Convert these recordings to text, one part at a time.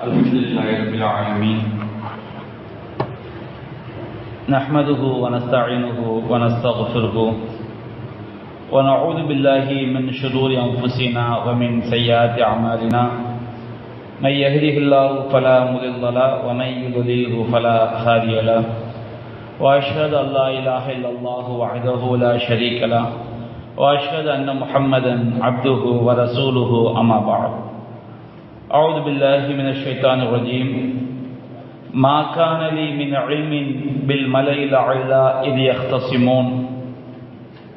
الحمد لله رب العالمين. نحمده ونستعينه ونستغفره ونعوذ بالله من شرور أنفسنا ومن سيئات أعمالنا. من يهده الله فلا مضل له ومن يضلله فلا هادي له. وأشهد أن لا إله إلا الله وحده لا شريك له. وأشهد أن محمدا عبده ورسوله أما بعد. أعوذ بالله من الشيطان الرجيم ما كان لي من علم بالملئ الأعلى إذ يختصمون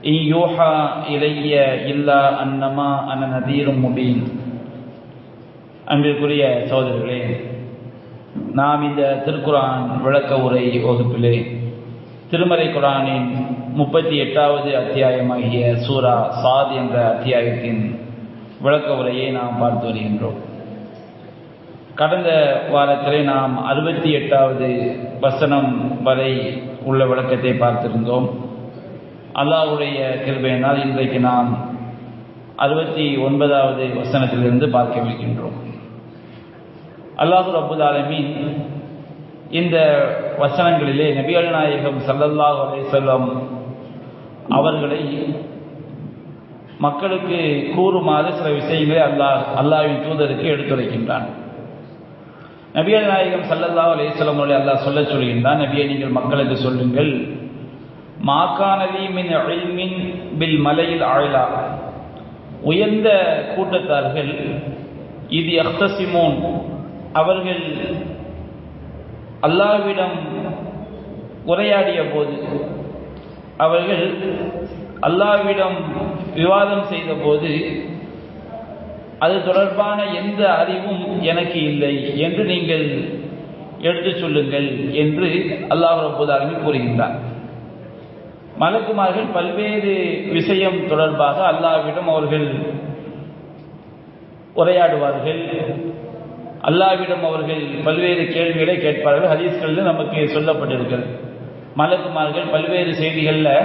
إن يوحى إلي إلا أنما أنا نذير مبين அன்பிற்குரிய சகோதரர்களே நாம் இந்த திருக்குரான் விளக்க உரை வகுப்பிலே திருமறை குரானின் முப்பத்தி எட்டாவது அத்தியாயமாகிய சூரா சாத் என்ற அத்தியாயத்தின் விளக்க உரையை நாம் பார்த்து வருகின்றோம் கடந்த வாரத்திலே நாம் அறுபத்தி எட்டாவது வசனம் வரை உள்ள விளக்கத்தை பார்த்திருந்தோம். அல்லாவுடைய கிருபையினால் இன்றைக்கு நாம் அறுபத்தி ஒன்பதாவது வசனத்திலிருந்து பார்க்கவிருக்கின்றோம் அல்லாஹு ரபுல் ஆலமீன் இந்த வசனங்களிலே நபிகள் நாயகம் சல்லல்லாஹ் அலைஹிஸ்ஸலாம் அவர்களை மக்களுக்கு கூறுமாறு சில விஷயங்களை அல்லாஹ் அல்லாவின் தூதருக்கு எடுத்துரைக்கின்றான். நபிகள் நாயகம் சல்லல்லா அலேஸ்லம் அவர்களை அல்லாஹ் சொல்ல சொல்கின்றான் நபியை நீங்கள் மக்களுக்கு சொல்லுங்கள். மாக்கானலி மின் அழிமின் பில் மலையில் ஆழலா உயர்ந்த கூட்டத்தார்கள் இது அஹ்தசிமோன் அவர்கள் அல்லாவிடம் உரையாடிய போது அவர்கள் அல்லாவிடம் விவாதம் செய்த போது அது தொடர்பான எந்த அறிவும் எனக்கு இல்லை என்று நீங்கள் எடுத்து சொல்லுங்கள் என்று அல்லாஹ் ரபுதாலுமே கூறுகின்றார். மலக்குமார்கள் பல்வேறு விஷயம் தொடர்பாக அல்லாவிடம் அவர்கள் உரையாடுவார்கள். அல்லாவிடம் அவர்கள் பல்வேறு கேள்விகளை கேட்பார்கள். ஹதீஸ்களில் நமக்கு சொல்லப்பட்டிருக்கிறது. மலக்குமார்கள் பல்வேறு செய்திகளில்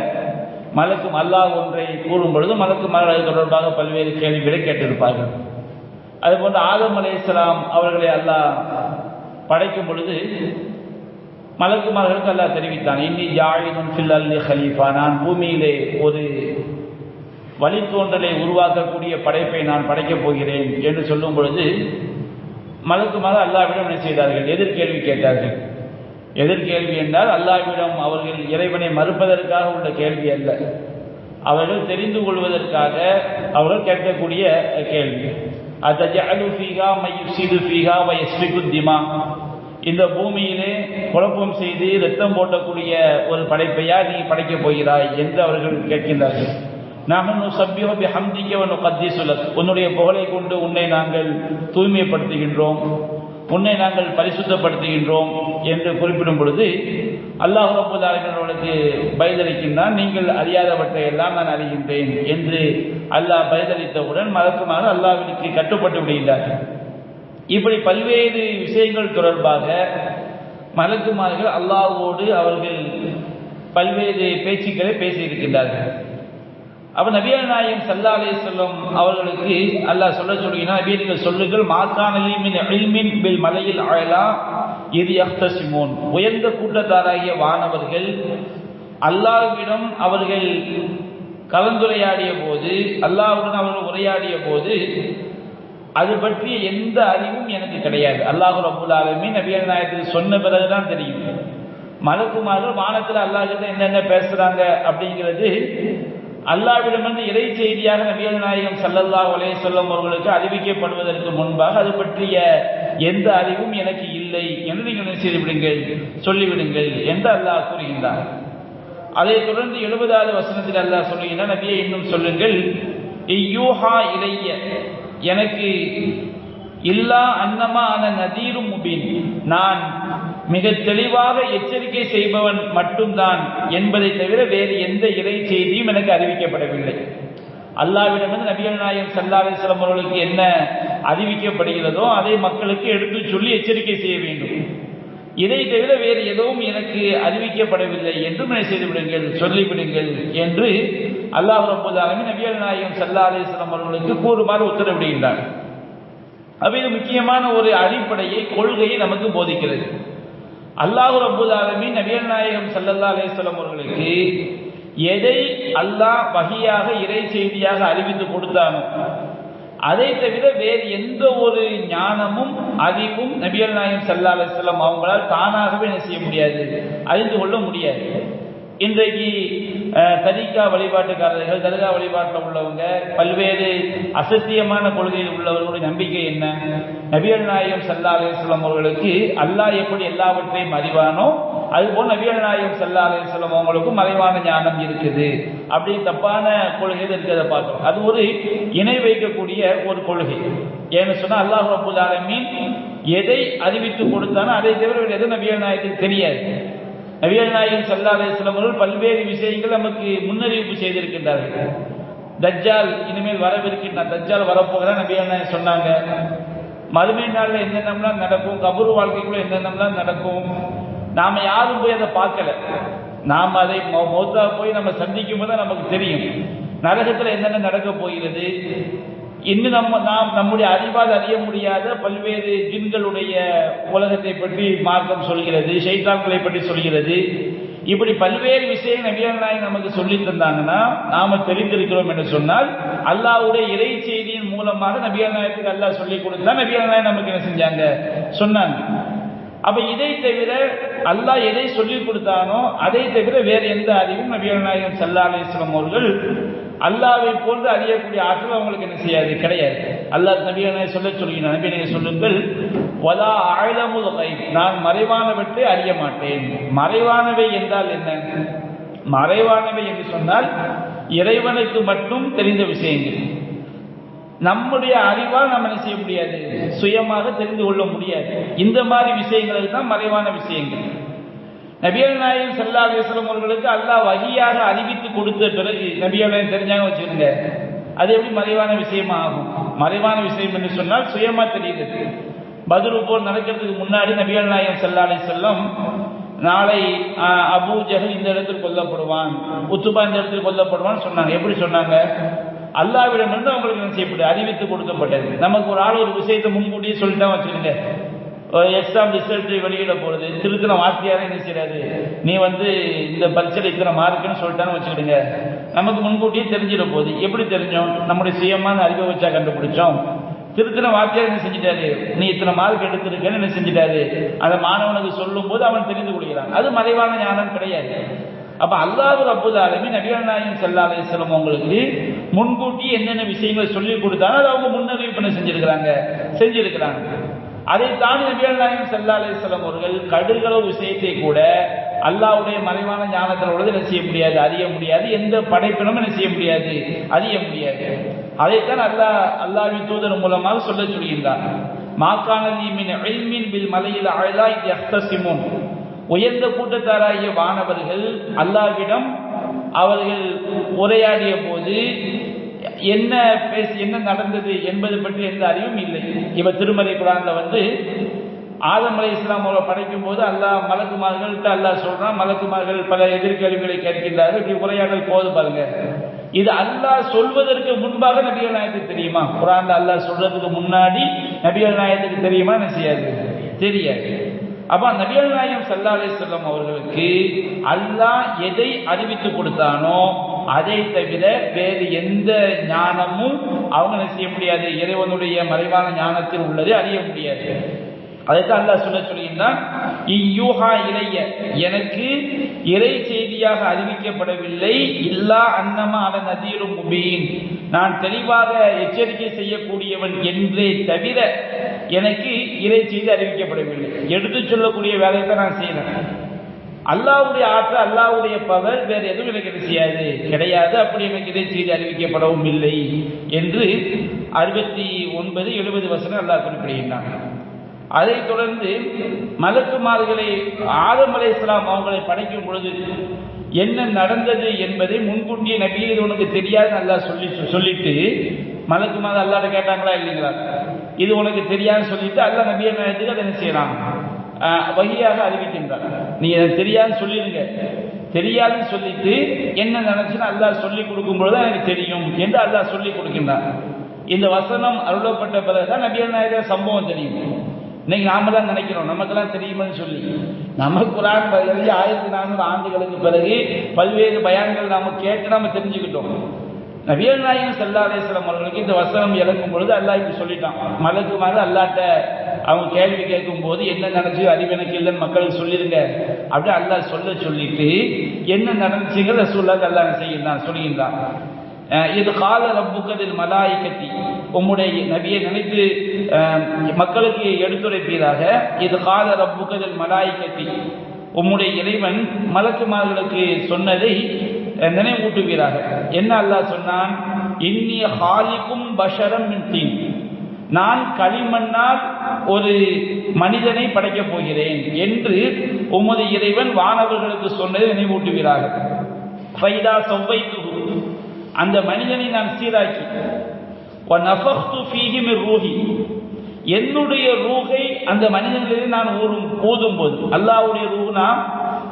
மலக்கும் அல்லாஹ் ஒன்றை கூறும் பொழுது மலக்குமார்கள் அது தொடர்பாக பல்வேறு கேள்விகளை கேட்டிருப்பார்கள். அதுபோன்று ஆதம் அலே இஸ்லாம் அவர்களை அல்லாஹ் படைக்கும் பொழுது மலக்குமார்களுக்கு அல்லாஹ் தெரிவித்தான் இன்னி ஜாயினும் ஃபில் ஹலீஃபா நான் பூமியிலே ஒரு வழித்தோன்றலை உருவாக்கக்கூடிய படைப்பை நான் படைக்கப் போகிறேன் என்று சொல்லும் பொழுது மலக்குமாறு அல்லாவிடம் என்ன செய்தார்கள்? எதிர்கேள்வி கேட்டார்கள். எதிர்கேள்வி என்றால் அல்லாவிடம் அவர்கள் இறைவனை மறுப்பதற்காக உள்ள கேள்வி அல்ல. அவர்கள் தெரிந்து கொள்வதற்காக அவர்கள் கேட்கக்கூடிய கேள்வி. அதஜஅலு ஃபீஹா மயுஃசிது ஃபீஹா வ திமா. இந்த பூமியிலே குழப்பம் செய்து ரத்தம் போட்டக்கூடிய ஒரு படைப்பையா நீ படைக்கப் போகிறாய் என்று அவர்கள் கேட்கின்றார்கள். நகனு சபியோ பி ஹம்திக்கவனு கத்தீசுலக் உன்னுடைய புகழை கொண்டு உன்னை நாங்கள் தூய்மைப்படுத்துகின்றோம். உன்னை நாங்கள் பரிசுத்தப்படுத்துகின்றோம் என்று குறிப்பிடும் பொழுது அல்லாஹ் ரபுல்லாலுக்கு பயதளிக்கின்றான் நீங்கள் அறியாதவற்றை எல்லாம் நான் அறிகின்றேன் என்று அல்லாஹ் பதிலளித்தவுடன் மறக்குமாறு அல்லாவிற்கு கட்டுப்பட்டு விடுகின்றார்கள். இப்படி பல்வேறு விஷயங்கள் தொடர்பாக மலக்குமார்கள் அல்லாஹோடு அவர்கள் பல்வேறு பேச்சுக்களை பேசியிருக்கின்றார்கள். அப்ப நபியல் நாயம் சல்லா அலே சொல்லம் அவர்களுக்கு அல்லாஹ் சொல்ல சொல்கிறார் நபியை நீங்கள் சொல்லுங்கள் மாக்கானின் பில் மலையில் ஆழலா இது அஃப்தசிமோன் உயர்ந்த கூட்டத்தாராகிய வானவர்கள் அல்லாஹ்விடம் அவர்கள் கலந்துரையாடிய போது அல்லாஹுடன் அவர்கள் உரையாடிய போது அது பற்றிய எந்த அறிவும் எனக்கு கிடையாது. அல்லாஹு ரபுல் ஆலமி நபியல் நாயத்துக்கு சொன்ன பிறகுதான் தெரியும். மலக்குமார்கள் வானத்தில் அல்லாஹிட்ட என்னென்ன பேசுறாங்க அப்படிங்கிறது அல்லாவிடமிருந்து இறை செய்தியாக நபியல் நாயகம் சல்லல்லா ஒலே சொல்லம் அவர்களுக்கு அறிவிக்கப்படுவதற்கு முன்பாக அது பற்றிய எந்த அறிவும் எனக்கு இல்லை என்று நீங்கள் செய்துவிடுங்கள் சொல்லிவிடுங்கள் என்று அல்லாஹ் கூறுகின்றார். அதைத் தொடர்ந்து எழுபதாவது வசனத்தில் அல்லாஹ் சொல்லுகின்றார் நபியை இன்னும் சொல்லுங்கள் யூஹா இலைய எனக்கு இல்லா அன்னமா அன நதீரும் முபின். நான் மிக தெளிவாக எச்சரிக்கை செய்பவன் மட்டும்தான் என்பதை தவிர வேறு எந்த இறை செய்தியும் எனக்கு அறிவிக்கப்படவில்லை. அல்லாவிடமிருந்து நபிகள் நாயகம் சல்லா அலிஸ்லாம் என்ன அறிவிக்கப்படுகிறதோ அதை மக்களுக்கு எடுத்து சொல்லி எச்சரிக்கை செய்ய வேண்டும். இதை தவிர வேறு எதுவும் எனக்கு அறிவிக்கப்படவில்லை என்றும் செய்து விடுங்கள் சொல்லிவிடுங்கள் என்று அல்லாஹ் ரபுல்லாலுமே நபிகள் நாயகம் சல்லா அலிஸ்லாம் அவர்களுக்கு கூறுமாறு உத்தரவிடுகின்றார். அப்ப இது முக்கியமான ஒரு அடிப்படையை கொள்கையை நமக்கு போதிக்கிறது. அல்லாஹு ரபுல் ஆலமீன் நபியல் நாயகம் சல்லல்லா அலேஸ்வலம் அவர்களுக்கு எதை அல்லாஹ் வகையாக இறை செய்தியாக அறிவித்து கொடுத்தானோ அதை தவிர வேறு எந்த ஒரு ஞானமும் அறிவும் நபியல் நாயகம் சல்லா அலைஹி அவங்களால் தானாகவே என்ன செய்ய முடியாது? அறிந்து கொள்ள முடியாது. இன்றைக்கு தரிகா வழிபாட்டுக்காரர்கள் தர்கா வழிபாட்டில் உள்ளவங்க பல்வேறு அசத்தியமான கொள்கையில் உள்ளவர்களுடைய நம்பிக்கை என்ன? நபியல் நாயகம் சல்லா அலிஸ்லாம் அவர்களுக்கு அல்லாஹ் எப்படி எல்லாவற்றையும் அறிவானோ அதுபோல் நபியல் நாயகம் சல்லா அலிஸ்லாம் அவங்களுக்கும் மறைவான ஞானம் இருக்குது. அப்படி தப்பான கொள்கையில் இருக்கிறத பார்த்தோம் அது ஒரு இணை வைக்கக்கூடிய ஒரு கொள்கை. ஏன்னு சொன்னால் அல்லாஹ் ரபுல் ஆலமின் எதை அறிவித்து கொடுத்தானோ அதை தவிர எது எதுவும் நபியல் நாயகத்துக்கு தெரியாது. நவியல் நாயகன் சல்லா அலிஸ்லாம் அவர்கள் பல்வேறு விஷயங்கள் நமக்கு முன்னறிவிப்பு செய்திருக்கின்றார்கள். தஜ்ஜால் இனிமேல் வரவிருக்கின்ற தஜ்ஜால் வரப்போகிறான் நபியல் நாயகன் சொன்னாங்க. மறுமை நாளில் என்னென்னலாம் நடக்கும் கபூர் வாழ்க்கைக்குள்ள என்னென்னலாம் நடக்கும் நாம் யாரும் போய் அதை பார்க்கல. நாம் அதை மௌத்தா போய் நம்ம சந்திக்கும் போது தான் நமக்கு தெரியும். நரகத்தில் என்னென்ன நடக்க போகிறது? இன்னும் நம்ம நாம் நம்முடைய அறிவால் அறிய முடியாத பல்வேறு ஜின்களுடைய உலகத்தை பற்றி மார்க்கம் சொல்கிறது ஷைத்தான்களை பற்றி சொல்கிறது. இப்படி பல்வேறு விஷயம் நவீனநாயகன் நமக்கு சொல்லி தந்தாங்கன்னா நாம தெரிந்திருக்கிறோம் என்று சொன்னால் அல்லாஹ்வுடைய இறை செய்தியின் மூலமாக நபிகள் நாயகத்துக்கு அல்லாஹ் சொல்லி கொடுத்தா நபிகள் நமக்கு என்ன செஞ்சாங்க? சொன்னாங்க. அப்ப இதை தவிர அல்லாஹ் எதை சொல்லி கொடுத்தானோ அதை தவிர வேற எந்த அறிவும் நபிகள் நாயகம் சல்லா அலிஸ்லாம் அவர்கள் அல்லாவை போன்று அறியக்கூடிய ஆற்றல் அவங்களுக்கு என்ன செய்யாது? கிடையாது. அல்லாஹ் நபியனை சொல்ல சொல்கிறார் நபியனை சொல்லுங்கள் வலா ஆழமுல் கைப் நான் மறைவானவற்றை அறிய மாட்டேன். மறைவானவை என்றால் என்ன? மறைவானவை என்று சொன்னால் இறைவனுக்கு மட்டும் தெரிந்த விஷயங்கள். நம்முடைய அறிவால் நம்ம என்ன செய்ய முடியாது? சுயமாக தெரிந்து கொள்ள முடியாது. இந்த மாதிரி விஷயங்கள் தான் மறைவான விஷயங்கள். நபியல் நாயகம் செல்லா அலிஸ்லாம் அவர்களுக்கு அல்லாஹ் வகையாக அறிவித்து கொடுத்த பிறகு நபியல் நாயகம் தெரிஞ்சாங்க வச்சுருங்க அது எப்படி மறைவான விஷயமா ஆகும்? மறைவான விஷயம் என்று சொன்னால் சுயமா தெரிகிறது. பதில் போர் நடக்கிறதுக்கு முன்னாடி நபியல் நாயகம் சல்லா அலிஸ்லாம் நாளை அபு அபூ ஜஹல் இந்த இடத்தில் கொல்லப்படுவான் உத்துபா இந்த இடத்தில் கொல்லப்படுவான்னு சொன்னாங்க. எப்படி சொன்னாங்க? அல்லாவிடமிருந்து அவங்களுக்கு என்ன செய்யப்பட்டது? அறிவித்து கொடுக்கப்பட்டது. நமக்கு ஒரு ஆள் ஒரு விஷயத்தை முன்கூட்டியே சொல்லிட்டா வச்சுருங்க எக்ஸாம் ரிசல்ட் வெளியிட போகுது திருத்தின வார்த்தையாரே என்ன செய்யாது நீ வந்து இந்த பரீட்சையில் இத்தனை மார்க்குன்னு சொல்லிட்டான்னு வச்சுக்கிடுங்க. நமக்கு முன்கூட்டியே தெரிஞ்சிட போகுது. எப்படி தெரிஞ்சோம்? நம்முடைய சுயமான அறிவை வச்சா கண்டுபிடிச்சோம். திருத்தின வார்த்தையார் என்ன செஞ்சிட்டாரு? நீ இத்தனை மார்க் எடுத்திருக்கேன்னு என்ன செஞ்சிட்டாரு? அதை மாணவனுக்கு சொல்லும் போது அவன் தெரிந்து கொள்கிறான். அது மறைவான ஞானம் கிடையாது. அப்ப அல்லாஹ் ரப்புல் ஆலமீன் நபிகள் நாயகம் ஸல்லல்லாஹு செல்லும் உங்களுக்கு முன்கூட்டி என்னென்ன விஷயங்களை சொல்லி கொடுத்தாலும் அதை அவங்க முன்னறிவிப்பு செஞ்சிருக்கிறாங்க? செஞ்சிருக்கிறாங்க. அதைத்தான் தாண்டி நபிகள் நாயகம் அவர்கள் கடுகளவு விஷயத்தை கூட அல்லாஹ்வுடைய மறைவான ஞானத்தில் உள்ளது என்ன செய்ய முடியாது? அறிய முடியாது. எந்த படைப்பினமும் என்ன செய்ய முடியாது? அறிய முடியாது. அதைத்தான் அல்லாஹ் அல்லாவின் தூதர் மூலமாக சொல்ல சொல்கின்றார் மாக்கானதி மின் இல்மின் பில் மலையில் அழலா யஹ்தசிமுன். உயர்ந்த கூட்டத்தாராகிய வானவர்கள் அல்லாஹ்விடம் அவர்கள் உரையாடிய போது என்ன பேசி என்ன நடந்தது என்பது பற்றி எந்த அறிவும் இல்லை. இவர் திருமலை குரான்ல வந்து ஆதம் அலை இஸ்லாம் அவரை படைக்கும் போது அல்லாஹ் மலக்குமார்கள்ட்ட அல்லாஹ் சொல்றான். மலக்குமார்கள் பல எதிர்கேள்விகளை கேட்கின்றார்கள். இப்படி உரையாடல் போது பாருங்க. இது அல்லாஹ் சொல்வதற்கு முன்பாக நபிகள் நாயத்துக்கு தெரியுமா? குரான் அல்லாஹ் சொல்றதுக்கு முன்னாடி நபிகள் நாயத்துக்கு தெரியுமா? என்ன செய்யாது? தெரியாது. அப்ப நபியல் நாயம் சல்லா அலிஸ்லாம் அவர்களுக்கு அல்லாஹ் எதை அறிவித்து கொடுத்தானோ அதை தவிர வேறு எந்த ஞானமும் அவங்க செய்ய முடியாது? இறைவனுடைய மறைவான ஞானத்தில் உள்ளதை அறிய முடியாது. அதைத்தான் அல்லாஹ் சொல்ல சொல்கின்றான். இய்யூஹா இலைய எனக்கு இறை செய்தியாக அறிவிக்கப்படவில்லை. இல்லா அன்னமா அல நதீரும் முபீன். நான் தெளிவாக எச்சரிக்கை செய்யக்கூடியவன் என்றே தவிர எனக்கு இறை செய்தி அறிவிக்கப்படவில்லை. எடுத்துச் சொல்லக்கூடிய வேலையை தான் நான் செய்யறேன் அல்லாவுடைய ஆற்றல் அல்லாவுடைய பவர் வேறு எதுவும் எனக்கு என்ன செய்யாது. கிடையாது அப்படி எனக்கு இதை செய்தி அறிவிக்கப்படவும் இல்லை என்று அறுபத்தி ஒன்பது எழுபது வசனம் அல்லாஹ் குறிப்பிடுகின்றான் அதைத் தொடர்ந்து மலக்குமார்களை ஆதம் அலை இஸ்லாம் அவங்களை படைக்கும் பொழுது என்ன நடந்தது என்பதை முன்கூட்டியே நபி இது உனக்கு தெரியாது நல்லா சொல்லி சொல்லிட்டு மலக்குமார் அல்லாட கேட்டாங்களா இல்லைங்களா? இது உனக்கு தெரியாதுன்னு சொல்லிட்டு அல்ல நபிய நேரத்துக்கு அதை என்ன செய்யலாம் வகையாக அறிவிக்கின்றார் நீ அதை தெரியாதுன்னு சொல்லிடுங்க தெரியாதுன்னு சொல்லிட்டு என்ன நினைச்சுன்னா அல்லாஹ் சொல்லி கொடுக்கும் பொழுது எனக்கு தெரியும் என்று அல்லாஹ் சொல்லி கொடுக்கின்றான். இந்த வசனம் அருளப்பட்ட பிறகுதான் நபிகள் நாயகர் சம்பவம் தெரியும். இன்னைக்கு நாம தான் நினைக்கிறோம். நமக்கெல்லாம் தெரியுமான்னு சொல்லி. நம்ம குரான் எழுதி ஆயிரத்தி நானூறு ஆண்டுகளுக்கு பிறகு பல்வேறு பயான்கள் நாம கேட்டு நாம தெரிஞ்சுக்கிட்டோம். நபியல் நாயகம் சல்லா அலிஸ்லாம் அவர்களுக்கு இந்த வசனம் இறக்கும் பொழுது அல்லாஹ் இப்படி சொல்லிட்டான். மலக்கு மாதிரி அல்லாட்ட அவங்க கேள்வி கேட்கும் போது என்ன நடந்துச்சு? அறிவு எனக்கு இல்லைன்னு மக்களுக்கு சொல்லிடுங்க அப்படி அல்லாஹ் சொல்ல சொல்லிட்டு என்ன நடந்துச்சுங்க ரசூல்லாக்கு அல்லாஹ் செய்கின்றான்? சொல்லுகின்றான் இது கால ரப்புக்கதில் மலாய்கத்தி உம்முடைய நபியை நினைத்து மக்களுக்கு எடுத்துரைப்பீராக இது கால ரப்புக்கதில் மலாய்கத்தி உம்முடைய இறைவன் மலக்குமார்களுக்கு சொன்னதை அஹ், நினைவூட்டுவீராக என்ன அல்லாஹ் சொன்னான்? இன்னிய ஹாலிக்கும் பஷரம் மின் தீன். நான் களிமண்ணால் ஒரு மனிதனை படைக்கப் போகிறேன் என்று உமது இறைவன் வானவர்களுக்கு சொன்னதை நினைவூட்டுவீராக ஃபைதா சவ்வைத்துஹு அந்த மனிதனை நான் சீராக்கி. ரூஹி. என்னுடைய ரூகை அந்த மனிதனிலிருந்து நான் ஊறும் ஊதும் போது அல்லாஹ்வுடைய ரூஹ்னா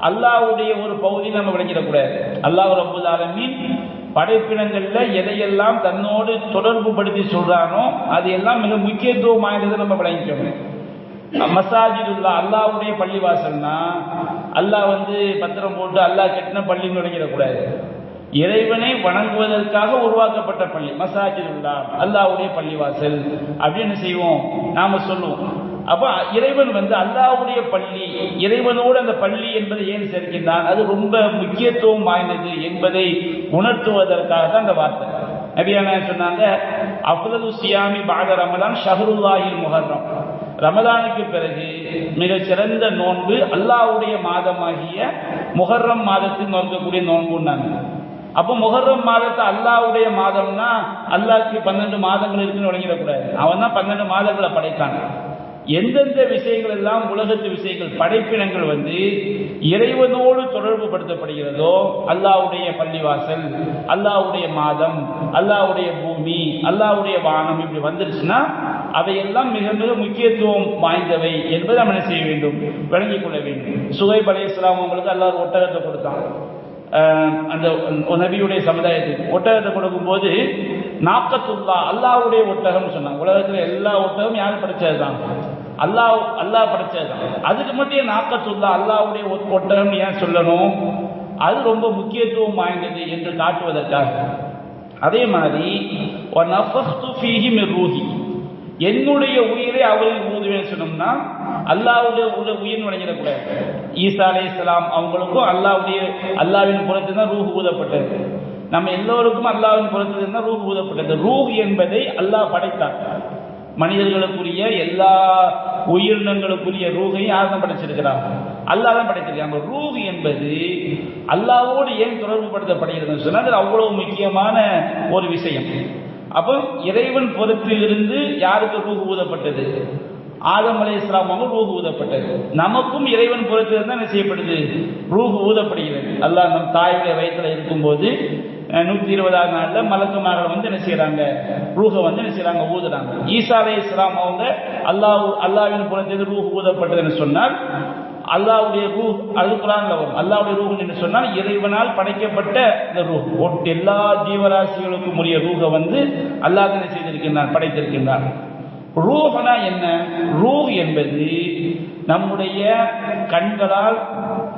அல்லாஹ்வுடைய ஒரு பகுதி நம்ம விளங்கிடக்கூடாது. அல்லாஹ் ரப்புல் ஆலமீன் படைப்பினங்கள்ல எதையெல்லாம் தன்னோடு தொடர்பு படுத்தி சொல்றானோ அது எல்லாம் மிக முக்கியத்துவம் வாய்ந்ததை நம்ம விளங்கிக்கணும். மசாஜிதுல்லா அல்லாஹ்வுடைய பள்ளிவாசல்னா அல்லாஹ் வந்து பத்திரம் போட்டு அல்லாஹ் கட்டின பள்ளின்னு விளங்கிடக்கூடாது. இறைவனை வணங்குவதற்காக உருவாக்கப்பட்ட பள்ளி மசாஜிதுல்லா அல்லாஹ்வுடைய பள்ளிவாசல். அப்படின்னு செய்வோம்? நாம சொல்லுவோம். அப்ப இறைவன் வந்து அல்லாஹ்வுடைய பள்ளி இறைவனோடு அந்த பள்ளி என்பதை ஏன் சேர்க்கின்றான்? அது ரொம்ப முக்கியத்துவம் வாய்ந்தது என்பதை உணர்த்துவதற்காக தான் அந்த வார்த்தை. நபியான சொன்னாங்க அஃலது சியாமி பாத ரமதான் ஷஹருல்லாஹில் முஹர்ரம். ரமதானுக்கு பிறகு மிக சிறந்த நோன்பு அல்லாஹ்வுடைய மாதமாகிய முஹர்ரம் மாதத்தில் நோக்கக்கூடிய நோன்புன்னாங்க. அப்போ முஹர்ரம் மாதத்தை அல்லாவுடைய மாதம்னா அல்லாவுக்கு பன்னெண்டு மாதங்கள் இருக்குன்னு வழங்கிடக்கூடாது. அவன் தான் பன்னெண்டு மாதங்களை படைத்தான் எந்தெந்த விஷயங்கள் எல்லாம் உலகத்து விஷயங்கள் படைப்பினங்கள் வந்து இறைவனோடு தொடர்பு படுத்தப்படுகிறதோ அல்லாஹ்வுடைய பள்ளிவாசல் அல்லாஹ்வுடைய மாதம் அல்லாஹ்வுடைய பூமி அல்லாவுடைய வானம் இப்படி வந்துருச்சுன்னா அவையெல்லாம் மிக மிக முக்கியத்துவம் வாய்ந்தவை என்பதை நம்ம என்ன செய்ய வேண்டும்? விளங்கிக் கொள்ள வேண்டும். சுகைப் அலை இஸ்லாம் அவங்களுக்கு ஒட்டகத்தை கொடுத்தான். அந்த நபியுடைய சமுதாயத்துக்கு ஒட்டகத்தை கொடுக்கும்போது நாக்கத்துல்லா அல்லாஹ்வுடைய ஒட்டகம் சொன்னாங்க. உலகத்தில் எல்லா ஒட்டகம் யாரும் படைச்சது தான் அல்லாஹ் அல்லாஹ் படைச்சது அதுக்கு மட்டும் நாக்கத்துல்லா அல்லாவுடைய ஒட்டம்னு ஏன் சொல்லணும்? அது ரொம்ப முக்கியத்துவம் வாய்ந்தது என்று காட்டுவதற்காக. அதே மாதிரி ரூஹி. என்னுடைய உயிரை அவருக்கு ஊதுவேன் சொன்னோம்னா அல்லாவுடைய உள்ள உயிர் நுழைஞ்சிடக்கூடாது. ஈசா அலே இஸ்லாம் அவங்களுக்கும் அல்லாவுடைய அல்லாவின் புறத்தில் தான் ரூஹ் ஊதப்பட்டது. நம்ம எல்லோருக்கும் அல்லாவின் புறத்தில் தான் ரூஹ் ஊதப்பட்டது. ரூஹ் என்பதை அல்லாஹ் படைத்தார். மனிதர்களுக்குரிய எல்லா உயிரினங்களுக்குரிய ரூகையும் யார் தான் படைச்சிருக்கிறான் அல்லாஹ் தான் படைச்சிருக்காங்க ரூஹ் என்பது அல்லாவோடு ஏன் தொடர்பு படுத்தப்படுகிறதுன்னு சொன்னால் அது அவ்வளவு முக்கியமான ஒரு விஷயம். அப்போ இறைவன் பொறுப்பிலிருந்து யாருக்கு ரூஹ் ஊதப்பட்டது? ஆதம் அலை இஸ்லாம் ரூஹ் ஊதப்பட்டது. நமக்கும் இறைவன் புறத்திலிருந்து தான் என்ன செய்யப்படுது? ரூஹ் ஊதப்படுகிறது. அல்லாஹ் நம் தாயுடைய வயிற்றுல இருக்கும்போது நூற்றி நூத்தி இருபதாவது நாளில் மலக்குமார்கள் வந்து என்ன செய்யறாங்க ரூஹை வந்து என்ன செய்யறாங்க ஊதுறாங்க. ஈசா அலை இஸ்லாம் அவங்க அல்லாஹ் அல்லாவின் புறத்திலிருந்து ரூஹ் ஊதப்பட்டதுன்னு சொன்னால் அல்லாவுடைய ரூ அது குரான்ல வரும். அல்லாவுடைய ரூஹ் என்று சொன்னால் இறைவனால் படைக்கப்பட்ட இந்த ரூஹ். ஒட்டு எல்லா ஜீவராசிகளுக்கும் உரிய ரூகை வந்து அல்லாஹ் என்ன செய்திருக்கின்றான் படைத்திருக்கின்றான். ரூஹனா என்ன? ரூஹ் என்பது நம்முடைய கண்களால்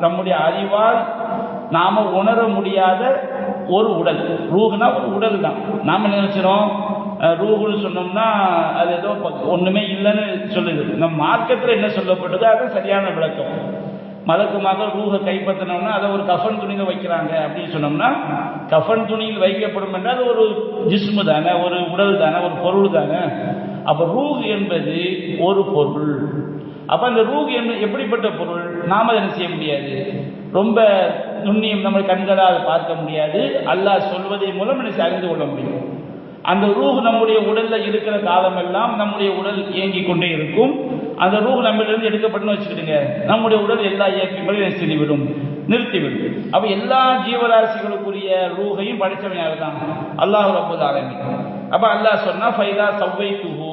நம்முடைய அறிவால் நாம உணர முடியாத ஒரு உடல். ரூகுனா ஒரு உடல் தான் நாம நினைச்சிடும் ரூகுன்னு சொன்னோம்னா அது ஏதோ ஒன்றுமே ஒண்ணுமே இல்லைன்னு சொல்லுது. நம்ம மார்க்கத்தில் என்ன சொல்லப்பட்டதோ அது சரியான விளக்கம். மலக்குமாக ரூகை கைப்பற்றினோம்னா அதை ஒரு கஃபன் துணியில் வைக்கிறாங்க அப்படின்னு சொன்னோம்னா கஃபன் துணியில் வைக்கப்படும் என்றால் அது ஒரு ஜிஸ்மு தானே ஒரு உடல் தானே ஒரு பொருள் தானே. அப்போ ரூஹ் என்பது ஒரு பொருள். அப்போ அந்த ரூஹ் என்பது எப்படிப்பட்ட பொருள்? நாம அதை என்ன செய்ய முடியாது? ரொம்ப நுண்ணியம் நம்ம கண்களால் பார்க்க முடியாது. அல்லாஹ் சொல்வதை மூலம் என்ன அறிந்து கொள்ள முடியும். அந்த ரூஹ் நம்முடைய உடல்ல இருக்கிற காலமெல்லாம் நம்முடைய உடல் இயங்கிக் கொண்டே இருக்கும். அந்த ரூஹ் நம்மளிருந்து எடுக்கப்பட்டுன்னு வச்சுக்கிடுங்க. நம்முடைய உடல் எல்லா இயக்கங்களையும் செஞ்சுவிடும் நிறுத்திவிடும். அப்ப எல்லா ஜீவராசிகளுக்குரிய ரூகையும் படைச்சவன் தான் அல்லாஹ் ரப்பது ஆரம்பிக்கும் அப்ப அல்லாஹ் சொன்னா ஃபைதா சவ்வைத்துஹு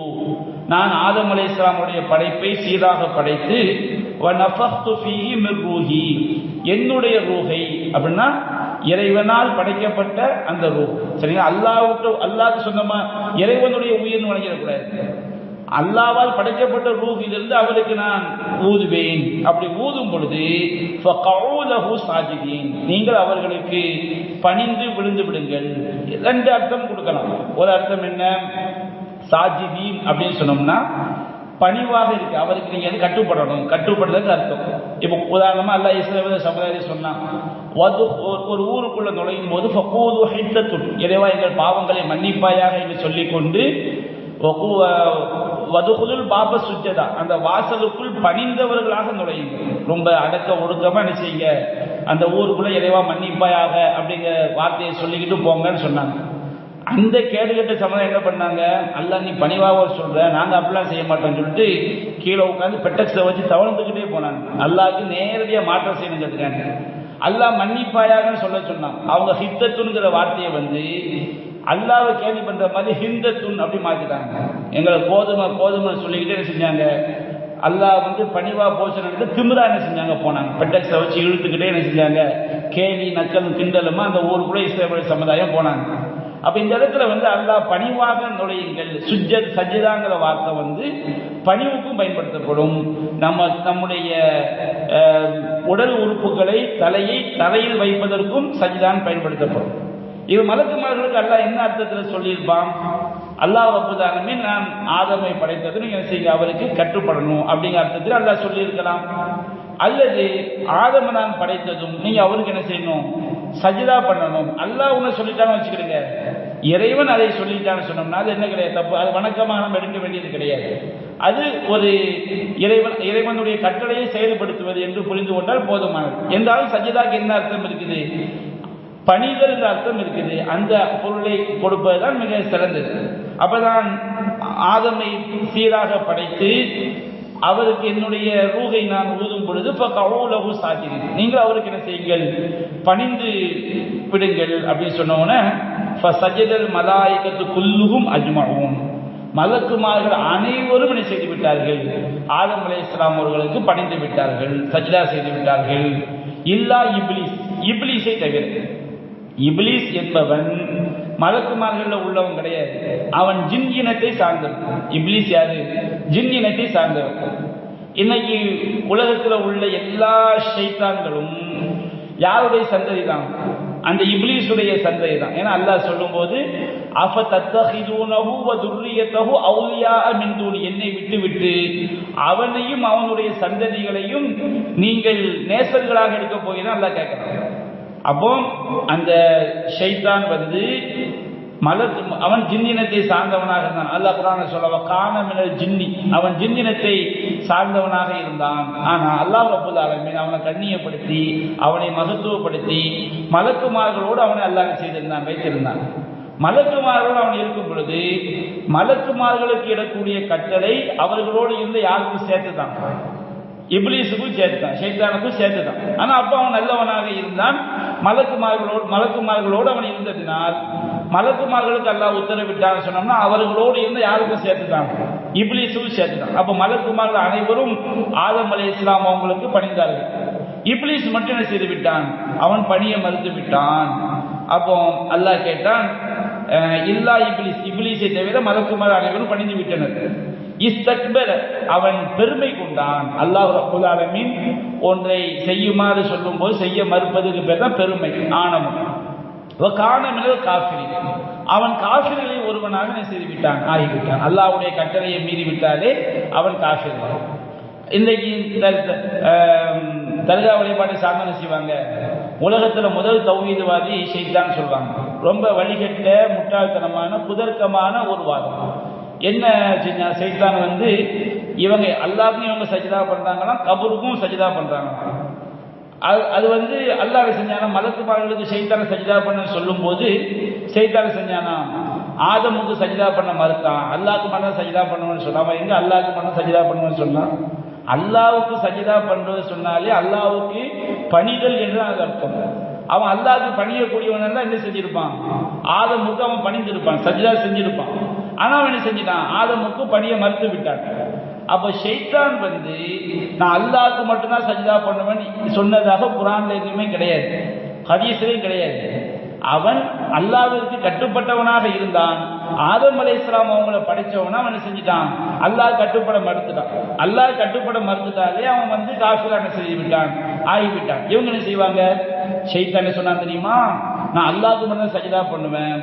நான் ஆதம் அலைஹிஸ்ஸலாமுடைய படைப்பை சீராக படைத்து என்னுடைய ரூஹை அப்படின்னா இறைவனால் படைக்கப்பட்ட அந்த ரூ சரிங்களா? அல்லாவுக்கு அல்லாஹ்க்கு சொந்தமா இறைவனுடைய உயிர்னு வணங்கிடக்கூடாது அல்லாவால் படைக்கப்பட்ட ரூஹிலிருந்து அவருக்கு நான் ஊதுவேன். அப்படி ஊதும் பொழுது சாஜிதீன். நீங்கள் அவர்களுக்கு பணிந்து விழுந்து விடுங்கள். ரெண்டு அர்த்தம் கொடுக்கலாம். ஒரு அர்த்தம் என்ன? சாஜிதீன் அப்படின்னு சொன்னோம்னா பணிவாக இருக்கு. அவருக்கு நீங்க எது கட்டுப்படணும்? கட்டுப்படுறதுக்கு அர்த்தம். இப்போ உதாரணமா அல்ல இஸ்லாமிய சமுதாயம் சொன்னான் வது ஒரு- ஊருக்குள்ளே ஊருக்குள்ள நுழையும் போது ஃபகூது ஹித்தத்துன் இறைவா எங்கள் பாவங்களை மன்னிப்பாயாக என்று சொல்லிக்கொண்டு வகு- வதுகுலுல் பாப சுஜதா அந்த வாசலுக்குள் பணிந்தவர்களாக நுழையும். ரொம்ப அடக்க ஒடுக்கமா என்ன செய்யுங்க? அந்த ஊருக்குள்ள இறைவா மன்னிப்பாயாக அப்படிங்கிற வார்த்தையை சொல்லிக்கிட்டு போங்கன்னு சொன்னாங்க. அந்த கேடுகட்ட சமுதாயம் என்ன பண்ணாங்க? அல்ல நீ பணிவாக சொல்ற நாங்க அப்படிலாம் செய்ய மாட்டோம்னு சொல்லிட்டு கீழே உட்காந்து பெட்டக்ஸை வச்சு தவழ்ந்துக்கிட்டே போனாங்க. அல்லாஹ்க்கு நேரடியாக மாற்றம் செய்யணும் கத்துக்காங்க அல்லா மன்னிப்பாயாகன்னு சொல்ல சொன்னான். அவங்க ஹித்தத்துங்கிற வார்த்தையை வந்து அல்லாவை கேள்வி பண்ற மாதிரி ஹிந்தத்துன் அப்படி மாத்திட்டாங்க. எங்களை கோதுமை கோதுமை சொல்லிக்கிட்டே என்ன செஞ்சாங்க? அல்லாஹ் வந்து பணிவா போச்சு நடந்து திமிரா என்ன செஞ்சாங்க? போனாங்க. பெட்டக்ஸை வச்சு இழுத்துக்கிட்டே என்ன செஞ்சாங்க? கேலி நக்கலும் கிண்டலுமா அந்த ஊருக்குள்ள இஸ்லாமிய சமுதாயம் போனாங்க. அப்ப இந்த இடத்துல வந்து அல்லாஹ் பணிவாக நுழையுங்கள். சுஜத் சஜிதாங்கிற வார்த்தை வந்து பணிவுக்கும் பயன்படுத்தப்படும். நம்ம நம்முடைய உடல் உறுப்புகளை தலையை தலையில் வைப்பதற்கும் சஜிதான் பயன்படுத்தப்படும். இது மலக்குமார்களுக்கு அல்லாஹ் என்ன அர்த்தத்தில் சொல்லியிருப்பான்? அல்லாஹ் ரப்புதாலுமே நான் ஆதமை படைத்தது என்ன செய்யுங்க அவருக்கு கட்டுப்படணும் அப்படிங்கிற அர்த்தத்தில் அல்லாஹ் சொல்லியிருக்கலாம். அல்லது ஆதம நான் படைத்ததும் நீங்க அவருக்கு என்ன செய்யணும்? சஜிதா பண்ணணும். அல்லாஹ் ஒன்று சொல்லிட்டான்னு வச்சுக்கிடுங்க. இறைவன் அதை சொல்லிட்டான்னு சொன்னோம்னா அது என்ன கிடையாது? தப்பு. அது வணக்கமாக நம்ம எடுக்க வேண்டியது கிடையாது. அது ஒரு இறைவன் இறைவனுடைய கட்டளையை செயல்படுத்துவது என்று புரிந்து கொண்டால் போதுமானது. என்றாலும் சஜிதாக்கு என்ன அர்த்தம் இருக்குது? பணிதல் என்ற அர்த்தம் இருக்குது. அந்த பொருளை கொடுப்பதுதான் மிக சிறந்தது. அப்பதான் ஆதமை சீராக படைத்து அவருக்கு என்னுடைய ரூகை நான் ஊதும் பொழுது இப்போ கவுலகு சாத்தினேன் நீங்கள் அவருக்கு என்ன செய்யுங்கள்? பணிந்து விடுங்கள் அப்படின்னு சொன்ன சஜதல் மலாயக்கத்து குல்லுகும் அஜ்மவும் மலக்குமார்கள் அனைவரும் என்ன செய்து விட்டார்கள். ஆதம் அலை இஸ்லாம் அவர்களுக்கு பணிந்து விட்டார்கள். சஜிதா செய்து விட்டார்கள். இல்லா இப்லீஸ் இப்லீஸை தவிர. இப்லீஸ் என்பவன் மலக்குமார்கள் உள்ளவன் கிடையாது. அவன் ஜின் இனத்தை சார்ந்தவன். இப்லீஸ் யாரு? ஜின் இனத்தை சார்ந்தவன். இன்னைக்கு உலகத்தில் உள்ள எல்லா ஷைத்தான்களும் யாருடைய சந்ததி தான் அந்த இப்லீஸுடைய சந்ததி தான் ஏன்னா அல்லாஹ் சொல்லும்போது அஃப தத்தஹிதூனஹு வ துர்ரியத்தஹு அவுலியா மின் தூனி என்னை விட்டு விட்டு அவனையும் அவனுடைய சந்ததிகளையும் நீங்கள் நேசர்களாக எடுக்க போகிறேன் அல்லாஹ் கேட்கிறான். அப்போ அந்த ஷைத்தான் வந்து மலர் அவன் ஜின்னினத்தை சார்ந்தவனாக இருந்தான். அல்லா குரான சொல்லவ காணமினர் ஜின்னி. அவன் ஜின்னினத்தை சார்ந்தவனாக இருந்தான். ஆனா அல்லாஹ் அப்புல் ஆலமீன் அவனை கண்ணியப்படுத்தி அவனை மகத்துவப்படுத்தி மலக்குமார்களோடு அவனை அல்லாஹ் செய்திருந்தான்? வைத்திருந்தான். மலக்குமார்களோடு அவன் இருக்கும் பொழுது மலக்குமார்களுக்கு இடக்கூடிய கட்டளை அவர்களோடு இருந்து யாருக்கும் இபிலீஸுக்கும் சேர்த்து தான் சேர்த்துதான் ஷைத்தானுக்கும் சேர்த்துதான் ஆனால் அப்போ அவன் நல்லவனாக இருந்தான். மலக்குமார்களோடு மலக்குமார்களோடு அவன் இருந்ததினால் மலக்குமார்களுக்கு எல்லாம் உத்தரவிட்டான்னு சொன்னோம்னா அவர்களோடு இருந்து யாருக்கும் சேர்த்துதான் இப்லீஸுக்கும் சேர்த்துதான் அப்போ மலக்குமார்கள் அனைவரும் ஆதம் அலி இஸ்லாம் அவங்களுக்கு பணிந்தார்கள். இப்லீஸ் மட்டும் என்ன செய்து விட்டான்? அவன் பணியை மறுத்து விட்டான். அப்போ அல்லாஹ் கேட்டான் இல்லா இப்லீஸ். இப்லீஸை தவிர மலக்குமார் அனைவரும் பணிந்து விட்டனர். இஸ்தக்பர அவன் பெருமை கொண்டான். அல்லாஹ் ரப்பல் ஒன்றை செய்யுமாறு சொல்லும்போது செய்ய மறுப்பதுக்கு பேர் தான் பெருமை ஆணவம். காணமினல் காஃபிரி அவன் காசிரிகளை ஒருவனாக என்ன செய்து விட்டான் ஆகிவிட்டான். அல்லாவுடைய கட்டளையை மீறி விட்டாலே அவன் காஃபிர் இன்றைக்கு தர்கா வழிபாட்டை சாதனை செய்வாங்க? உலகத்தில் முதல் தௌஹீதுவாதி ஷைத்தான் சொல்லுவாங்க ரொம்ப வழிகட்ட முட்டாள்தனமான குதர்க்கமான ஒரு வாதம். என்ன செஞ்சா? செய்தான் வந்து இவங்க அல்லாவுக்கும் இவங்க சஜிதா பண்ணுறாங்கன்னா கபருக்கும் சஜிதா பண்ணுறாங்கன்னா அது அது வந்து அல்லாஹ் செஞ்சானா? மலக்குமார்களுக்கு செய்தான சஜிதா பண்ண சொல்லும்போது செய்தான செஞ்சானா? ஆதமுக்கு சஜிதா பண்ண மறுத்தான் அல்லாவுக்கு மட்டும் சஜிதா பண்ணுவேன்னு சொன்னா? அவன் எங்க அல்லாஹ்க்கு மட்டும் சஜிதா பண்ணுவேன்னு சொன்னான் அல்லாவுக்கு சஜிதா பண்ணுறது சொன்னாலே அல்லாவுக்கு பணிதல் என்று அது அர்த்தம். அவன் அல்லாவுக்கு பணியக்கூடியவன் என்ன செஞ்சிருப்பான்? ஆதமுக்கு அவன் பணிந்திருப்பான் சஜிதா செஞ்சிருப்பான். ஆனா அவன் என்ன செஞ்சிட்டான்? ஆதமுக்கு பணியை மறுத்து விட்டான். அப்ப ஷெய்தான் வந்து நான் அல்லாஹ்க்கு மட்டும்தான் சஜிதா பண்ணுவேன் சொன்னதாக குரான்ல எதுவுமே கிடையாது. ஹதீஸ்லையும் கிடையாது. அவன் அல்லாவிற்கு கட்டுப்பட்டவனாக இருந்தான். ஆதம் அலை இஸ்லாம் அவங்கள படித்தவனா அவன் செஞ்சுட்டான்? அல்லாஹ் கட்டுப்பட மறுத்துட்டான். அல்லாஹ் கட்டுப்பட மறுத்துட்டாலே அவன் வந்து காஃபிலான செய்து விட்டான் ஆகிவிட்டான். இவங்க என்ன செய்வாங்க? ஷைத்தானே சொன்னான் தெரியுமா? நான் அல்லாவுக்கு மட்டும் சஜிதா பண்ணுவேன்.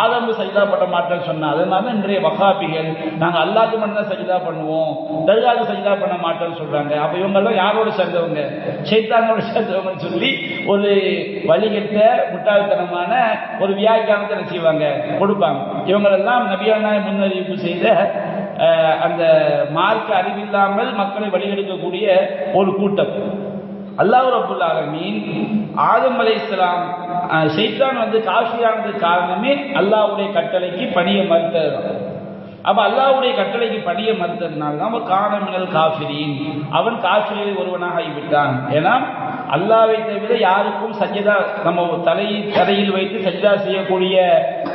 ஆதமுக்கு சஜிதா பண்ண மாட்டேன்னு சொன்னா அதனால இன்றைய வகாபிகள் நாங்கள் அல்லாவுக்கு மட்டும் தான் சஜிதா பண்ணுவோம். தர்காவுக்கு சஜிதா பண்ண மாட்டோம்னு சொல்றாங்க. அப்போ இவங்கெல்லாம் யாரோட சேர்ந்தவங்க? சைத்தானோட சேர்ந்தவங்கன்னு சொல்லி ஒரு வழிகட்ட முட்டாள்தனமான ஒரு வியாக்கியானத்தை என்ன செய்வாங்க? கொடுப்பாங்க. இவங்களெல்லாம் நபியான முன்னறிவிப்பு செய்த அந்த மார்க்க அறிவில்லாமல் மக்களை வழிகெடுக்கக்கூடிய ஒரு கூட்டம். அல்லாஹ் ரபுல் ஆலமீன் ஆதம் அலை இஸ்லாம் சைத்தான் வந்து காஃபியானது காரணமே அல்லாவுடைய கட்டளைக்கு பணிய மறுத்தது அப்ப அல்லாஹ்வுடைய கட்டளைக்கு பணிய மறுத்ததுனால தான் அவன் காணமினல் காஃபிரின். அவன் காஃபிரில் ஒருவனாக ஆகிவிட்டான். ஏன்னா அல்லாவை தவிர யாருக்கும் சஜிதா நம்ம தலை தலையில் வைத்து சஜிதா செய்யக்கூடிய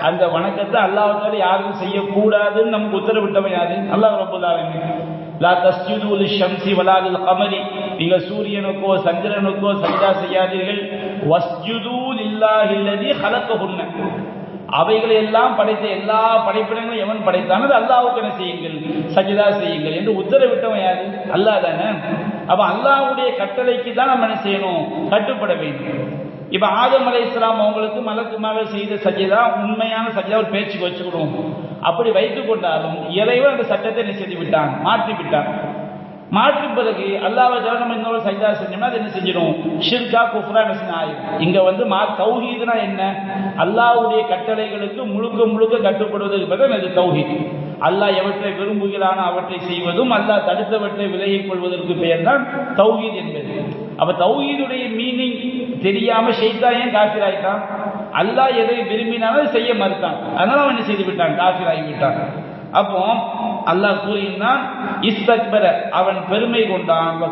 அந்த வணக்கத்தை அல்லாஹால யாருக்கும் செய்யக்கூடாதுன்னு நமக்கு உத்தரவிட்டவன் யாரு? அல்லாஹ் ரபுல் ஆலமீன். லா தஸ்ஜுது ஷம்சி வலாது கமரி. நீங்கள் சூரியனுக்கோ சந்திரனுக்கோ சஜா செய்யாதீர்கள். வஸ்ஜுது லில்லாஹி அல்லதி ஹலக்கஹுன்ன. அவைகளை எல்லாம் படைத்த எல்லா படைப்பினங்களும் எவன் படைத்தானது அது அல்லாஹ்வுக்கு என்ன செய்யுங்கள்? சஜிதா செய்யுங்கள் என்று உத்தரவிட்டவன் யாரு? அல்லாஹ் தானே. அப்ப அல்லாஹ்வுடைய கட்டளைக்கு தான் நம்ம என்ன செய்யணும்? கட்டுப்பட வேண்டும். இப்ப ஆதம் அலை இஸ்லாம் அவங்களுக்கு மலக்குமாக செய்த சஜிதா உண்மையான சஜிதா ஒரு பேச்சுக்கு வச்சுக்கணும் அப்படி வைத்துக் கொண்டாலும் இறைவன் அந்த சட்டத்தை என்ன செய்து விட்டான்? மாற்றி விட்டான். மாற்றும் பிறகு அல்லாவை தவிர நம்ம இன்னொரு செஞ்சோம்னா அது என்ன செஞ்சிடும்? ஷிர்கா குஃப்ரா மிஷின் ஆயிடும் இங்க வந்து மா தௌஹீதுனா என்ன? அல்லாஹ்வுடைய கட்டளைகளுக்கு முழுக்க முழுக்க கட்டுப்படுவதற்கு பதில் அது தௌஹீத். அல்லாஹ் எவற்றை விரும்புகிறானோ அவற்றை செய்வதும் அல்லாஹ் தடுத்தவற்றை விலகிக் கொள்வதற்கு பெயர் தான் தௌஹீத் என்பது. அப்ப தௌஹீதுடைய மீனிங் தெரியாம ஷெய்தா ஏன் காஃபிர் அல்லாஹ் எதை விரும்பினாலும் அதை செய்ய மறுத்தான். அதனால அவன் என்ன செய்து விட்டான்? காஃபிர் ஆகிவிட்டான் அப்போ அல்லாஹ் கூறியிருந்தான் இஸ்தக்பர அவன் பெருமை கொண்டான் வ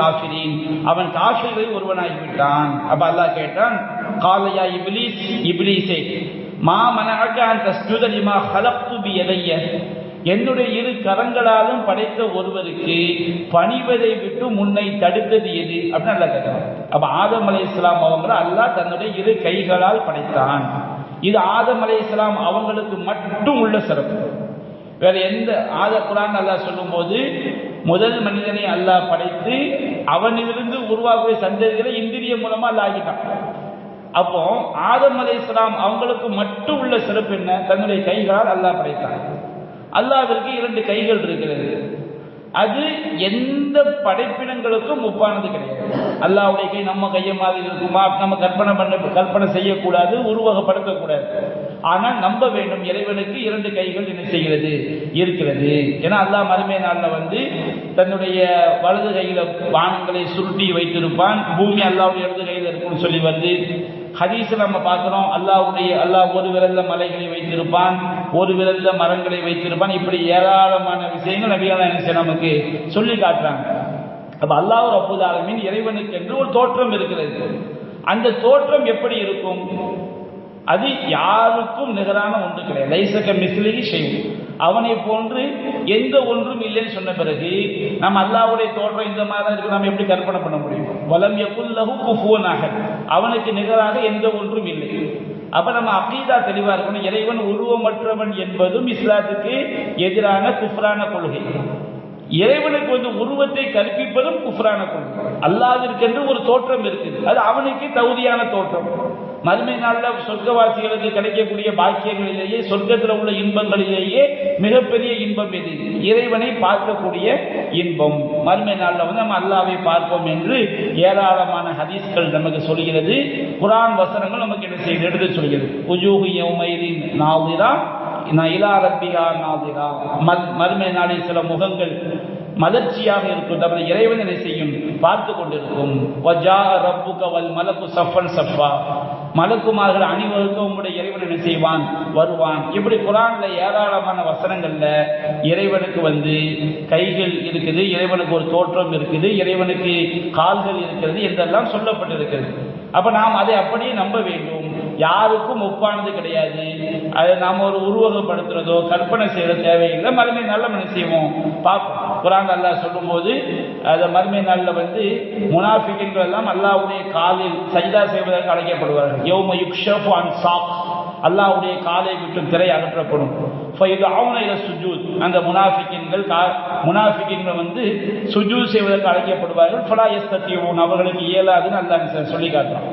காஃபிரின். அவன் காஃபிரை ஒருவனாகிவிட்டான் அப்ப அல்லாஹ் கேட்டான் காலையா இப்லீஸ்? இப்லீஸே மா மனஅக அன் தஸ்ஜுத லிமா பி என்னுடைய இரு கரங்களாலும் படைத்த ஒருவருக்கு பணிவதை விட்டு முன்னை தடுத்தது எது? அப்படின்னு நல்லா கேட்டான். அப்ப ஆதம் அலை இஸ்லாம் அவங்கள அல்லாஹ் தன்னுடைய இரு கைகளால் படைத்தான். இது ஆதம் அலை இஸ்லாம் அவங்களுக்கு மட்டும் உள்ள சிறப்பு. வேற எந்த ஆத குரான் அல்லாஹ் சொல்லும்போது முதல் மனிதனை அல்லாஹ் படைத்து அவனிலிருந்து உருவாக்கிய சந்ததிகளை இந்திரிய மூலமா அல்லாஹ் ஆகிட்டான் அப்போ ஆதம் அலை இஸ்லாம் அவங்களுக்கு மட்டும் உள்ள சிறப்பு என்ன? தன்னுடைய கைகளால் அல்லாஹ் படைத்தான் அல்லாவிற்கு இரண்டு கைகள் இருக்கிறது. அது எந்த படைப்பினங்களுக்கும் ஒப்பானது கிடையாது. அல்லாவுடைய கை நம்ம கையை மாதிரி இருக்குமா? நம்ம கற்பனை பண்ண கற்பனை செய்யக்கூடாது உருவகப்படுத்தக்கூடாது. ஆனால் நம்ப வேண்டும். இறைவனுக்கு இரண்டு கைகள் என்ன செய்கிறது? இருக்கிறது. ஏன்னா அல்லாஹ் மறுமை நாளில் வந்து தன்னுடைய வலது கையில் வானங்களை சுருட்டி வைத்திருப்பான். பூமி அல்லாவுடைய இடது கையில் இருக்கும்னு சொல்லி வந்து ஹதீஸில் நம்ம பார்க்குறோம். அல்லாவுடைய அல்லாஹ் ஒரு விரல்ல மலைகளை வைத்திருப்பான். ஒரு விரல்ல மரங்களை வைத்திருப்பான். இப்படி ஏராளமான விஷயங்கள் நபிகள் என்ன நமக்கு சொல்லி காட்டுறாங்க. அப்போ அல்லாஹ் ரப்பூல் இறைவனுக்கு என்று ஒரு தோற்றம் இருக்கிறது. அந்த தோற்றம் எப்படி இருக்கும்? அது யாருக்கும் நிகரான ஒன்று கிடையாது. லைசக மிஸ்லிகி செய்யும் அவனை போன்று எந்த ஒன்றும் இல்லைன்னு சொன்ன பிறகு நம்ம அல்லாவுடைய தோற்றம் இந்த மாதிரி தான் இருக்கு நம்ம எப்படி கற்பனை பண்ண முடியும்? வலம் யகுல்லஹு குஃபுவனாக அவனுக்கு நிகராக எந்த ஒன்றும் இல்லை. அப்ப நம்ம அகீதா தெளிவா இருக்கணும். இறைவன் உருவமற்றவன் என்பதும் இஸ்லாத்துக்கு எதிரான குஃப்ரான கொள்கை. இறைவனுக்கு வந்து உருவத்தை கற்பிப்பதும் குஃப்ரான கொள்கை. அல்லாவிற்கென்று ஒரு தோற்றம் இருக்குது. அது அவனுக்கு தகுதியான தோற்றம். மறுமை நாளில் சொர்க்கவாசிகளுக்கு கிடைக்கக்கூடிய பாக்கியங்களிலேயே சொர்க்கத்தில் உள்ள இன்பங்களிலேயே மிகப்பெரிய இன்பம் எது? இறைவனை பார்க்கக்கூடிய இன்பம். மறுமை நாளில் வந்து நம்ம அல்லாவை பார்ப்போம் என்று ஏராளமான ஹதீஸ்கள் நமக்கு சொல்கிறது. குரான் வசனங்கள் நமக்கு என்ன செய்து எடுத்து சொல்கிறது. உஜூஹு யௌமைதின் நாதிரா இலா ரப்பியா நாதிரா. மத் மறுமை நாளில் சில முகங்கள் மலர்ச்சியாக இருக்கும். தமது இறைவன் என்ன செய்யும்? பார்த்து கொண்டிருக்கும். வஜா ரப்புக கவல் மலக்கு சஃபன் சஃபா. மலக்குமார்கள் அணிவகுக்க உங்களுடைய இறைவன் என்ன செய்வான்? வருவான். இப்படி குரான்ல ஏராளமான வசனங்கள்ல இறைவனுக்கு வந்து கைகள் இருக்குது இறைவனுக்கு ஒரு தோற்றம் இருக்குது இறைவனுக்கு கால்கள் இருக்கிறது என்றெல்லாம் சொல்லப்பட்டிருக்கிறது. அப்ப நாம் அதை அப்படியே நம்ப வேண்டும். யாருக்கும் ஒப்பானது கிடையாது. அதை நாம் ஒரு உருவகப்படுத்துறதோ கற்பனை செய்யற தேவையில்லை. மறுமை நல்ல மனசு செய்வோம். பார்ப்போம். குரான் அல்லாஹ் சொல்லும்போது அந்த மறுமை நாளில் வந்து முனாஃபிகின்கள் எல்லாம் அல்லாவுடைய காலில் சஜிதா செய்வதற்கு அழைக்கப்படுவார்கள். யோம யுக்ஷப் அன் சாக். அல்லாவுடைய காலை விட்டு திரை அகற்றப்படும். ஃபயதுஅவுன இல சுஜூத். அந்த முனாஃபிக்கின்கள் முனாஃபிக்கின்கள் வந்து சுஜூத் செய்வதற்கு அழைக்கப்படுவார்கள். ஃபலா யஸ்தத்தியூன் அவர்களுக்கு இயலாதுன்னு அல்லாஹ் சொல்லி காட்டுறான்.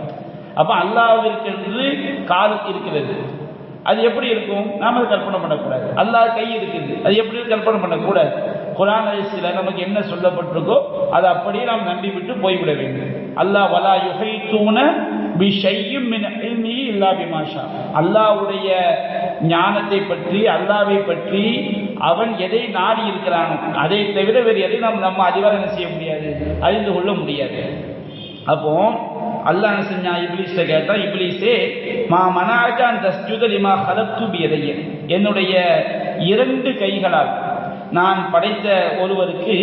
அப்ப அல்லாஹ்விற்கு கால் இருக்கிறது. அது எப்படி இருக்கும்? நாம அதை கற்பனை பண்ணக்கூடாது. அல்லாஹ் கை இருக்குது. அது எப்படி கற்பனை பண்ணக்கூடாது? குரான் ஹதீஸ்ல நமக்கு என்ன சொல்லப்பட்டிருக்கோ அதை அப்படியே நாம் நம்பி விட்டு போய்விட வேண்டும். அல்லாஹ் வலா யுகை பி ஷையும் இல்லா பிமாஷா அல்லாஹ்வுடைய ஞானத்தை பற்றி அல்லாவை பற்றி அவன் எதை நாடி இருக்கிறானோ அதை தவிர வேறு எதை நாம் நம்ம அதிகாரம் செய்ய முடியாது? அறிந்து கொள்ள முடியாது. அப்போ அல்லாஹ் என்ன செஞ்சான்? கேட்டா இப்ளீஸே மா மனாக அந்த லிமா ஹலத்து பியதைய. என்னுடைய இரண்டு கைகளால் நான் படைத்த ஒருவருக்கு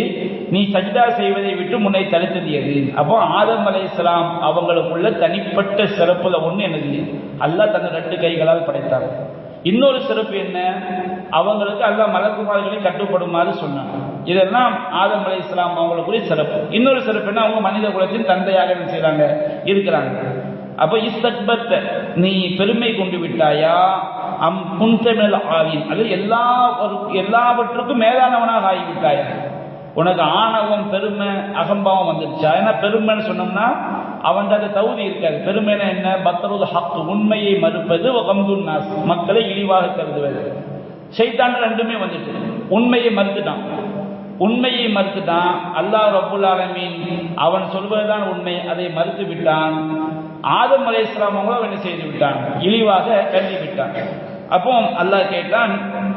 நீ சஜிதா செய்வதை விட்டு முன்னை தடுத்தது எது அப்போ ஆதம் அலை இஸ்லாம் அவங்களுக்குள்ள தனிப்பட்ட சிறப்புல ஒன்று என்னது? அல்லா தன் ரெண்டு கைகளால் படைத்தார். இன்னொரு சிறப்பு என்ன? அவங்களுக்கு அல்லா மலக்குமார்களை கட்டுப்படுமாறு சொன்னாங்க இதெல்லாம் ஆதம் அலை இஸ்லாம் அவங்களுக்குரிய சிறப்பு. இன்னொரு சிறப்பு என்ன? அவங்க மனித குலத்தின் தந்தையாக என்ன செய்கிறாங்க இருக்கிறாங்க. அப்போ இஸ்தக்பத்தை நீ பெருமை கொண்டு விட்டாயா? அம் குந்தமிழ் ஆவீன். அது எல்லா ஒரு- எல்லாவற்றுக்கும் மேலானவனாக ஆகிவிட்டாயா. உனக்கு ஆணவம் பெருமை அகம்பாவம் வந்துருச்சா ஏன்னா பெருமைன்னு சொன்னோம்னா அவன் அந்த தகுதி இருக்காது. பெருமைனா என்ன? பத்தருது ஹக்கு உண்மையை மறுப்பது கம்துன் நாஸ். மக்களை இழிவாக கருதுவது. செய்தான் ரெண்டுமே வந்துட்டு. உண்மையை மறுத்துட்டான். உண்மையை மறுத்துட்டான். அல்லாஹ் ரப்புல் ஆலமீன் அவன் சொல்வதுதான் உண்மை. அதை மறுத்து விட்டான் ஆதம் அலை இஸ்லாம் அவங்களும் என்ன செய்து விட்டான் இழிவாக கருதி விட்டான் அப்போ அல்லாஹ் கேட்டான்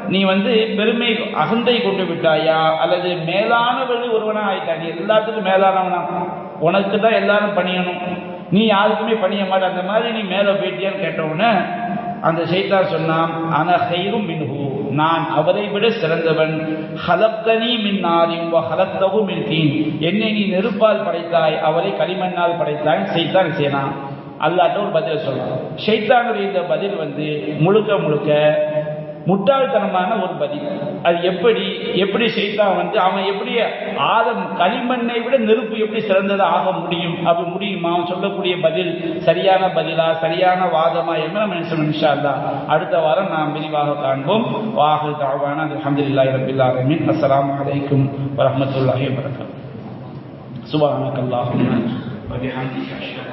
நீ வந்து பெருமை அகந்தை கொண்டு விட்டாயா? அல்லது மேலானவர்கள் ஒருவனா ஆயிட்டா நீ எல்லாத்துக்கும் மேலானவனா? உனக்கு தான் எல்லாரும் பணியணும். நீ யாருக்குமே பணிய மாட்ட. அந்த மாதிரி நீ மேலே போயிட்டியான்னு கேட்ட அந்த செய்தான் சொன்னான் அனஹைரும் மின்ஹு. நான் அவரை விட சிறந்தவன். ஹலப்தனி மின் நாரின் வ மின் தீன். என்னை நீ நெருப்பால் படைத்தாய். அவரை களிமண்ணால் படைத்தாய். செய்தான் செய்யலாம் அல்லாட்ட ஒரு பதில் சொல்லலாம் ஷைத்தானுடைய இந்த பதில் வந்து முழுக்க முழுக்க முட்டாள்தனமான ஒரு பதில். அது எப்படி எப்படி ஷைத்தான் வந்து அவன் எப்படி ஆதம் களிமண்ணை விட நெருப்பு எப்படி சிறந்ததாக ஆக முடியும் அப்படி முடியுமா? அவன் சொல்லக்கூடிய பதில் சரியான பதிலா சரியான வாதமா என்ன நம்ம நினைச்சோம் இன்ஷா அடுத்த வாரம் நாம் விரிவாக காண்போம். வாஹு தாவான அல்ஹம்துலில்லாஹி ரப்பில் ஆலமீன். அஸ்லாம் அலைக்கும் வரஹ்மத்துல்லாஹி வபரகாத்துஹு. சுப்ஹானக்கல்லாஹும்ம வபிஹம்திக அஷ்ஹது